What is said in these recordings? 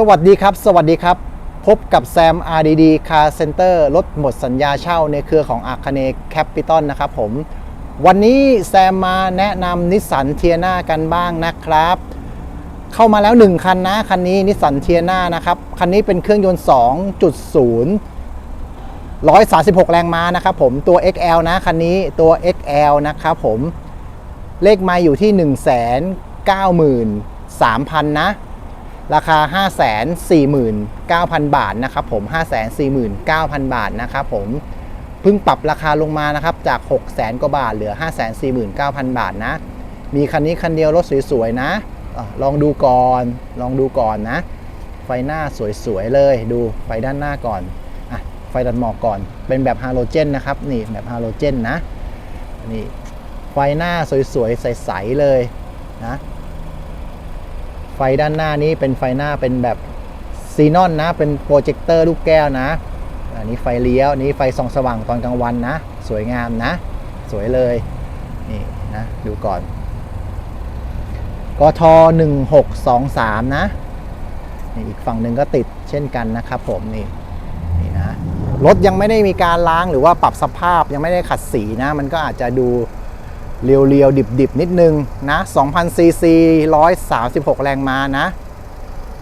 สวัสดีครับ สวัสดีครับ พบกับแซม RDD Car Center รถหมดสัญญาเช่าในเครือของอาคเนแคปิตอลนะครับผม วันนี้แซมมาแนะนำนิสสันเทียนากันบ้างนะครับ เข้ามาแล้ว 1 คันนะ คันนี้นิสสันเทียนานะครับ คันนี้เป็นเครื่องยนต์ 2.0 136 แรงม้านะครับผมตัว XL นะ คันนี้ตัว XL นะครับผม เลขไมาอยู่ที่ 193,000 นะ ราคา 549,000 บาทนะครับผม 549,000 บาทนะครับผมเพิ่งปรับราคาลงมานะครับจาก 600,000กว่าบาทเหลือ 549,000 บาทนะ มีคันนี้คันเดียวรถสวยๆนะลองดูก่อนลองดูก่อนนะ ไฟหน้าสวยๆเลยดูไฟด้านหน้าก่อนอะไฟดัดหมอกก่อน เป็นแบบฮาโลเจนนะครับนี่แบบฮาโลเจนนะนี่ไฟหน้าสวยๆใสๆเลยนะ ไฟด้านหน้านี้เป็นไฟหน้าเป็นแบบซีนอนนะ เป็นโปรเจคเตอร์ลูกแก้วนะ อันนี้ไฟเลี้ยวนนี้ไฟส่องสว่างตอนกลางวันนะ สวยงามนะ สวยเลย นี่นะ ดูก่อนกท1623 นะ นี่อีกฝั่งหนึ่งก็ติดเช่นกันนะครับผมนี่นี่นะ รถยังไม่ได้มีการล้างหรือว่าปรับสภาพยังไม่ได้ขัดสีนะ มันก็อาจจะดู เรียวๆ ดิบๆ นิดนึงนะ2,000ซีซี136 แรงม้านะ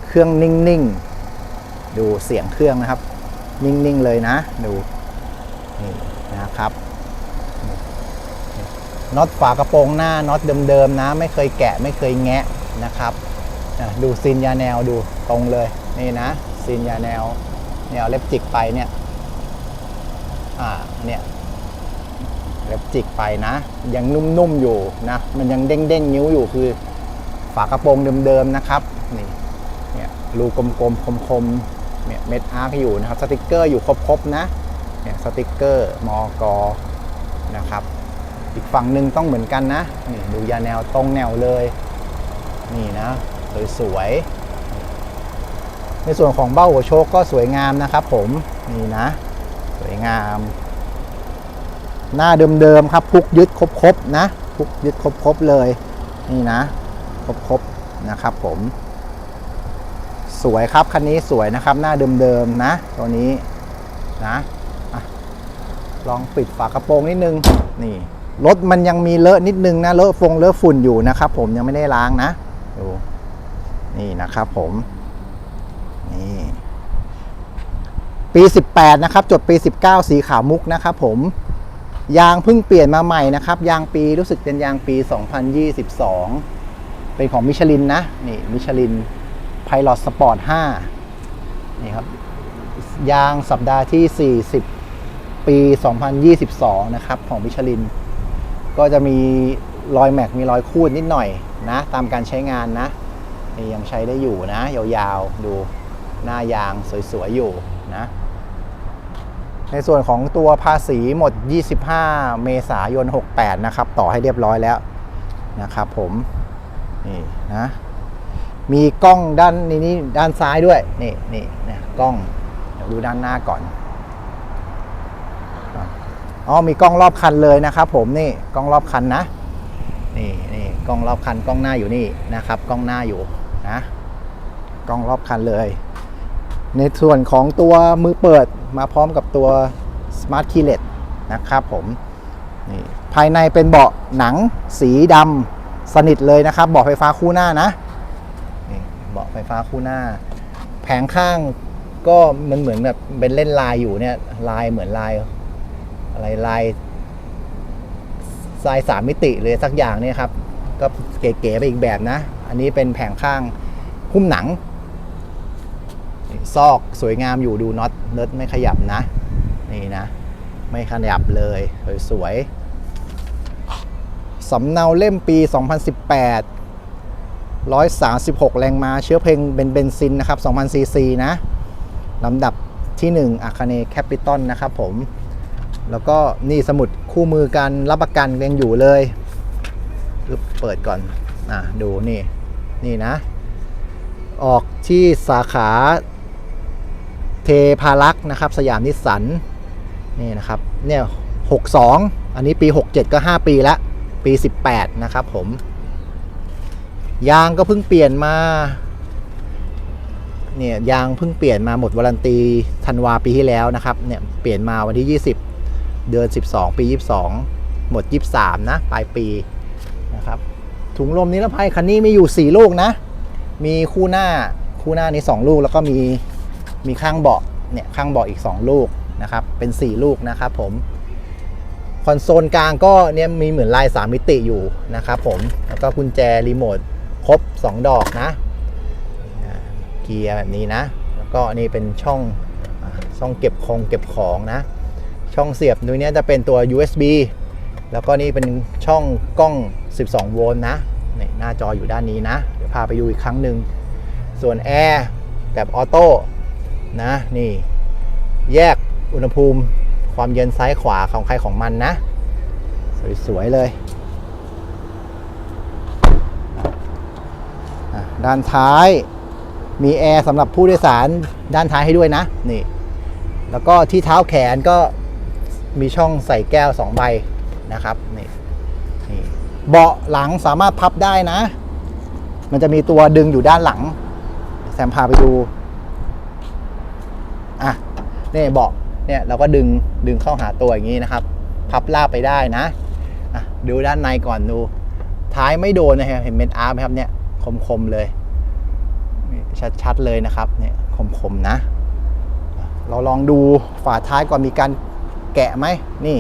เครื่องนิ่งๆ ดูเสียงเครื่องนะครับ นิ่งๆ เลยนะ ดู นี่นะครับน็อตฝากระโปรงหน้าน็อตเดิมๆ นะ ไม่เคยแกะไม่เคยแงะนะครับ ดูซีนยาแนวดูตรงเลย นี่นะซีนยาแนวเนี่ยเอาเล็บจิกไปเนี่ย อ่าเนี่ย เล็บจิกไปนะ ยังนุ่มๆอยู่นะ มันยังเด้งๆนิ้วอยู่คือ ฝากระโปรงเดิมๆนะครับนี่เนี่ยรูกลมๆคมๆเนี่ยเม็ดอาร์คอยู่นะครับสติกเกอร์อยู่ครบๆนะเนี่ยสติกเกอร์มอกอนะครับ อีกฝั่งหนึ่งต้องเหมือนกันนะนี่ดูยาแนวตรงแนวเลย นี่นะสวยๆในส่วนของเบ้าหัวโชคก็สวยงามนะครับผมนี่นะ สวยงาม หน้าเดิมๆครับพุกยึดครบๆนะพุกยึดครบๆเลยนี่นะครบๆนะครับผมสวยครับคันนี้สวยนะครับ หน้าเดิมๆนะ ตัวนี้นะอะลองปิดฝากระโปรงนิดนึงนี่รถมันยังมีเลอะนิดนึงนะเลอะฟงเลอะฝุ่นอยู่นะครับ ผมยังไม่ได้ล้างนะดูนี่นะครับผมนี่ปี 18 นะครับ จดปี 19 สีขาวมุกนะครับผม ยางเพิ่งเปลี่ยนมาใหม่นะครับ ยางปีรู้สึกเป็นยางปี 2022 เป็นของมิชลินนะ นี่มิชลินไพลอตสปอร์ต5นี่ครับ ยางสัปดาห์ที่ 40 ปี 2022 นะครับ ของมิชลิน ก็จะมีรอยแม็กมีรอยคูดนิดหน่อยนะ ตามการใช้งานนะนี่ยังใช้ได้อยู่นะ ยาวๆ ดูหน้ายางสวยๆ อยู่นะ ในส่วนของตัวภาษีหมด 25 เมษายน 68 นะครับ ต่อให้เรียบร้อยแล้วนะครับผม นี่นะ มีกล้องด้านนี้นี่ด้านซ้ายด้วย นี่นี่นะกล้อง เดี๋ยวดูด้านหน้าก่อน อ๋อ มีกล้องรอบคันเลยนะครับผมนี่กล้องรอบคันนะ นี่นี่กล้องรอบคันกล้องหน้าอยู่นี่นะครับ กล้องหน้าอยู่นะ กล้องรอบคันเลย ในส่วนของตัวมือเปิดมาพร้อมกับตัว Smart Keyless นะครับผมนี่ภายในเป็นเบาะหนังสีดำสนิทเลยนะครับเบาะไฟฟ้าคู่หน้านะนี่เบาะไฟฟ้าคู่หน้า แผงข้างก็มันเหมือนแบบเป็นเล่นลายอยู่เนี่ยลายเหมือนลายอะไรลายทรายสามมิติเลยสักอย่างเนี่ยครับ ก็เก๋ๆไปอีกแบบนะ อันนี้เป็นแผงข้างหุ้มหนัง ซอกสวยงามอยู่ดูน็อตเนิร์ดไม่ขยับนะ นี่นะ ไม่ขยับเลยสวยๆสำเนาเล่มปี 2018 136 แรงม้าเชื้อเพลงเป็นเบนซินนะครับ2,000ซีซีนะลำดับที่ 1อาคาเนแคปิตอลนะครับผม แล้วก็นี่สมุดคู่มือการรับประกันยังอยู่เลยเปิดก่อนอะดูนี่ นี่นะ ออกที่สาขา เทพารักษ์นะครับ สยามนิสสันนี่นะครับเนี่ย62อันนี้ปี 67 ก็ 5 ปีละปี 18 นะครับผม ยางก็เพิ่งเปลี่ยนมาเนี่ยยางเพิ่งเปลี่ยนมาหมดวารันตีธันวาปีที่แล้วนะครับเนี่ยเปลี่ยนมาวันที่ 20 เดือน 12 ปี 22 หมด 23 นะปลายปีนะครับถุงลมนิรภัยคันนี้มีอยู่ 4 ลูกนะ มีคู่หน้าคู่หน้านี้ 2 ลูกแล้วก็มี มีข้างเบาะเนี่ยข้างเบาะอีก 2 ลูกนะครับเป็น 4 ลูกนะครับผมคอนโซลกลางก็เนี่ยมีเหมือนลาย 3 มิติอยู่นะครับผมแล้วก็กุญแจรีโมทครบ 2 ดอกนะเกียร์แบบนี้นะ แล้วก็นี่เป็นช่องช่องเก็บของเก็บของนะ ช่องเสียบตรงเนี้ยจะเป็นตัว USB แล้วก็นี่เป็นช่องกล้อง 12 โวลต์นะนี่หน้าจออยู่ด้านนี้นะ เดี๋ยวพาไปดูอีกครั้งหนึ่งส่วนแอร์แบบออโต้ นะนี่แยกอุณหภูมิความเย็นซ้ายขวาของใครของมันนะ สวย ๆ เลย ด้านท้ายมีแอร์สำหรับผู้โดยสารด้านท้ายให้ด้วยนะนี่ แล้วก็ที่เท้าแขนก็มีช่องใส่แก้ว 2 ใบนะครับนี่นี่เบาะหลังสามารถพับได้นะ มันจะมีตัวดึงอยู่ด้านหลัง แซมพาไปดู นี่เบาะเนี่ยเราก็ดึงดึงเข้าหาตัวอย่างนี้นะครับ พับลาบไปได้นะะดูด้านในก่อนดูท้ายไม่โดนนะครับเห็นเมนอาร์ไหมครับเนี่ยคมๆเลยชัดๆเลยนะครับเนี่ยคมๆนะ เราลองดูฝาท้ายก่อนมีการแกะไหมนี่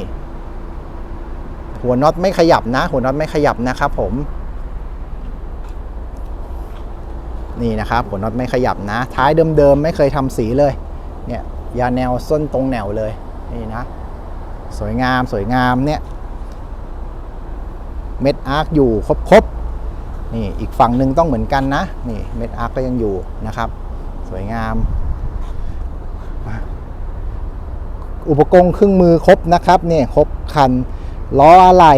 หัวน็อตไม่ขยับนะ หัวน็อตไม่ขยับนะครับผม นี่นะครับ หัวน็อตไม่ขยับนะ ท้ายเดิมๆไม่เคยทำสีเลย เนี่ย ยาแนวส้นตรงแนวเลยนี่นะ สวยงามสวยงามเนี่ย เม็ดอาร์คอยู่ครบๆนี่อีกฝั่งหนึ่งต้องเหมือนกันนะ นี่เม็ดอาร์คก็ยังอยู่นะครับ สวยงาม อุปกรณ์เครื่องมือครบนะครับเนี่ยครบคันล้ออะไหล่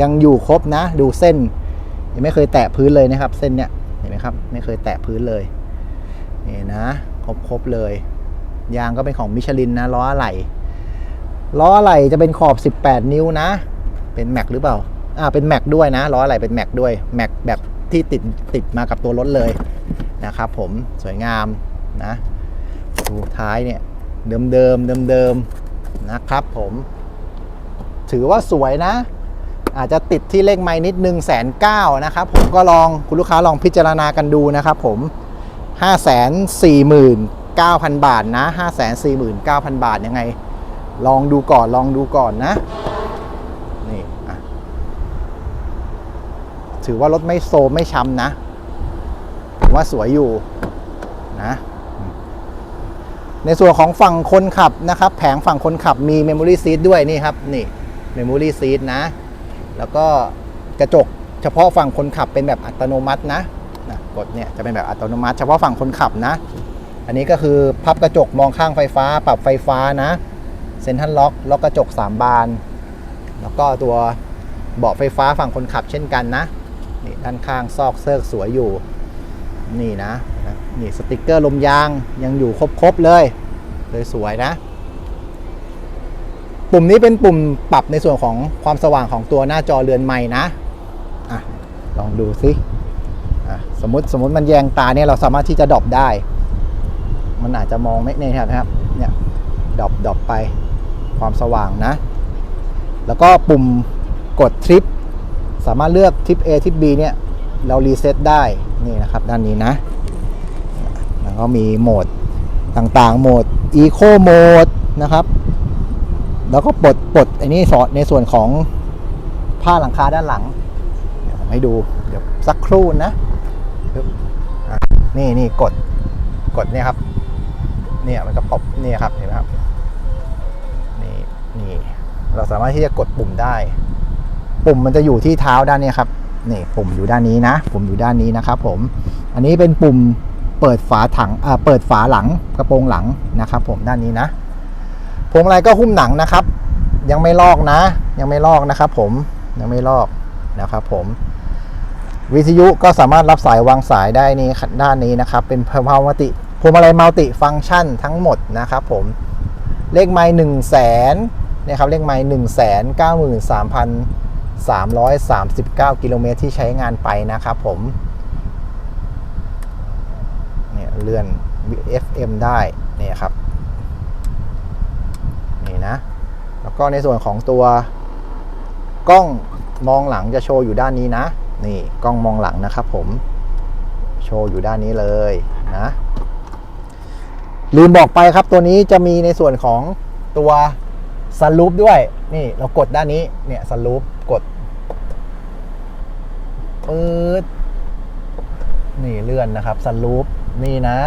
ยังอยู่ครบนะ ดูเส้น ยังไม่เคยแตะพื้นเลยนะครับ เส้นเนี่ยเห็นไหมครับ ไม่เคยแตะพื้นเลยนี่นะ ครบครบเลย ยางก็เป็นของมิชลินนะล้ออะไหล่ล้ออะไหล่จะเป็นขอบ 18 นิ้วนะ เป็นแม็กหรือเปล่าอ่าเป็นแม็กด้วยนะล้ออะไหล่เป็นแม็กด้วยแม็กแบบที่ติดติดมากับตัวรถเลยนะครับผมสวยงามนะดูท้ายเนี่ยเดิมเดิมเดิมเดิมนะครับผมถือว่าสวยนะ อาจจะติดที่เลขไม้นิดนึงแสนเก้านะครับผมก็ลองคุณลูกค้าลองพิจารณากันดูนะครับผม 5 4 9 0 0 0 บาทนะ 5 4 9 0 0 0 บาทยังไง ลองดูก่อนลองดูก่อนนะ นี่ถือว่ารถไม่โซมไม่ช้ำนะผมว่าสวยอยู่นะในส่วนของฝั่งคนขับนะครับ แผงฝั่งคนขับมี Memory Seat ด้วยนี่ครับ นี่ Memory Seat นะ แล้วก็กระจกเฉพาะฝั่งคนขับเป็นแบบอัตโนมัตินะนะกดเนี่ยจะเป็นแบบอัตโนมัติ เฉพาะฝั่งคนขับนะ อันนี้ก็คือพับกระจกมองข้างไฟฟ้า ปรับไฟฟ้านะเซ็นทรัลล็อกล็อกกระจก 3 บาน แล้วก็ตัวเบาะไฟฟ้าฝั่งคนขับเช่นกันนะนี่ด้านข้างซอกเซิกสวยอยู่ นี่นะนี่สติกเกอร์ลมยางยังอยู่ครบๆเลยเลยสวยนะ ปุ่มนี้เป็นปุ่มปรับในส่วนของความสว่างของตัวหน้าจอเรือนใหม่นะอะลองดูสิอะสมมติสมมติมันแยงตาเนี่ยเราสามารถที่จะดรอปได้ มันอาจจะมองไม่เนี่ยครับเนี่ยดอปดอปไปความสว่างนะ แล้วก็ปุ่มกดทริป สามารถเลือกทริป A ทริป B เนี่ยเรารีเซ็ตได้นี่นะครับด้านนี้นะ แล้วก็มีโหมดต่างๆ โหมด Eco Mode นะครับ แล้วก็ปลดปลดไอ้นี่สอดในส่วนของผ้าหลังคาด้านหลังเดี๋ยวผมให้ดูเดี๋ยวสักครู่นะนี่นี่กดกดเนี่ยครับ เนี่ยมันก็ปบเนี่ยครับเห็นไหมครับนี่นี่เราสามารถที่จะกดปุ่มได้ ปุ่มมันจะอยู่ที่เท้าด้านนี้ครับนี่ปุ่มอยู่ด้านนี้นะปุ่มอยู่ด้านนี้นะครับ ผมอันนี้เป็นปุ่มเปิดฝาถังอ่าเปิดฝาหลังกระโปรงหลังนะครับ ผมด้านนี้นะพวงมาลัยก็หุ้มหนังนะครับ ยังไม่ลอกนะ ยังไม่ลอกนะครับ ผมยังไม่ลอกนะครับ ผม วิทยุก็สามารถรับสายวางสายได้นี่ด้านนี้นะครับ เป็นพาวมติ พวงมาลัยมัลติฟังก์ชันทั้งหมดนะครับผม เลขไม้หนึ่งแสนนี่ยครับเลขไม้หนึ่งแสนเก้าหมื่นสามพันสามร้อยสามสิบเก้ากิโลเมตรที่ใช้งานไปนะครับผมเนี่ยเลื่อน FM ได้นี่ครับนี่นะ แล้วก็ในส่วนของตัวกล้องมองหลังจะโชว์อยู่ด้านนี้นะ นี่กล้องมองหลังนะครับผม โชว์อยู่ด้านนี้เลยนะ ลืมบอกไปครับตัวนี้จะมีในส่วนของตัวซันรูปด้วย นี่เรากดด้านนี้เนี่ยซันรูปกดปื๊ดนี่เลื่อนนะครับซันรูปนี่นะ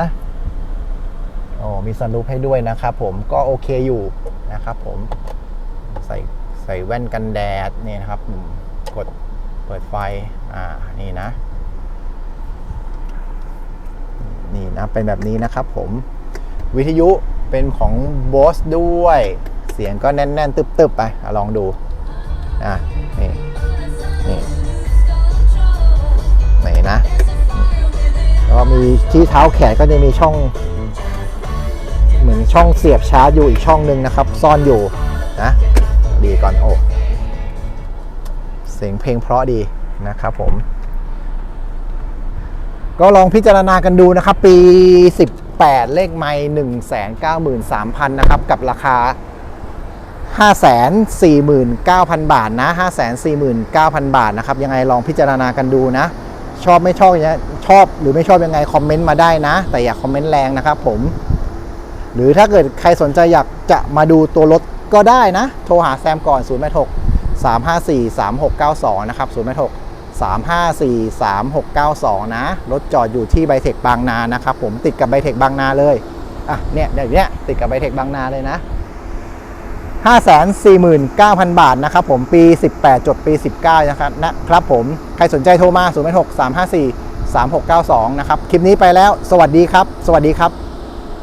โอ้มีซันรูปให้ด้วยนะครับผมก็โอเคอยู่นะครับผมใส่ใส่แว่นกันแดดนี่นะครับ กดเปิดไฟอ่านี่นะ นี่นะเป็นแบบนี้นะครับผม วิทยุเป็นของ Bose ด้วย เสียงก็แน่น ๆ ตึบๆ ไปอลองดู อะ นี่ นี่นี่นะ แล้วก็มีที่เท้าแขนก็จะมีช่อง เหมือนช่องเสียบชาร์จอยู่อีกช่องหนึ่งนะครับ ซ่อนอยู่นะ ดีก่อนโอ้เสียงเพลงเพราะดีนะครับผม ก็ลองพิจารณากันดูนะครับ ปี 8 เลขไม่193,000นะครับ กับราคา549,000บาทนะ549,000บาทนะครับ ยังไงลองพิจารณากันดูนะ ชอบไม่ชอบเงี้ยชอบหรือไม่ชอบยังไงคอมเมนต์มาได้นะ แต่อย่าคอมเมนต์แรงนะครับผม หรือถ้าเกิดใครสนใจอยากจะมาดูตัวรถก็ได้นะ โทรหาแซมก่อน 0 8 6 3 5 4 3 6 9 2 นะครับ 0 8 6 3 5 4 3 6 9 2 นะ รถจอดอยู่ที่ไบเทคบางนานะครับผมติดกับไบเทคบางนาเลย อะ เนี่ยเดี๋ยวเนี้ยติดกับไบเทคบางนาเลยนะ 549,000 บาทนะครับผมปี 18 จดปี 19 นะครับนะครับผม ใครสนใจโทรมา 0 6 3 5 4 3 6 9 2 นะครับ คลิปนี้ไปแล้ว สวัสดีครับ สวัสดีครับ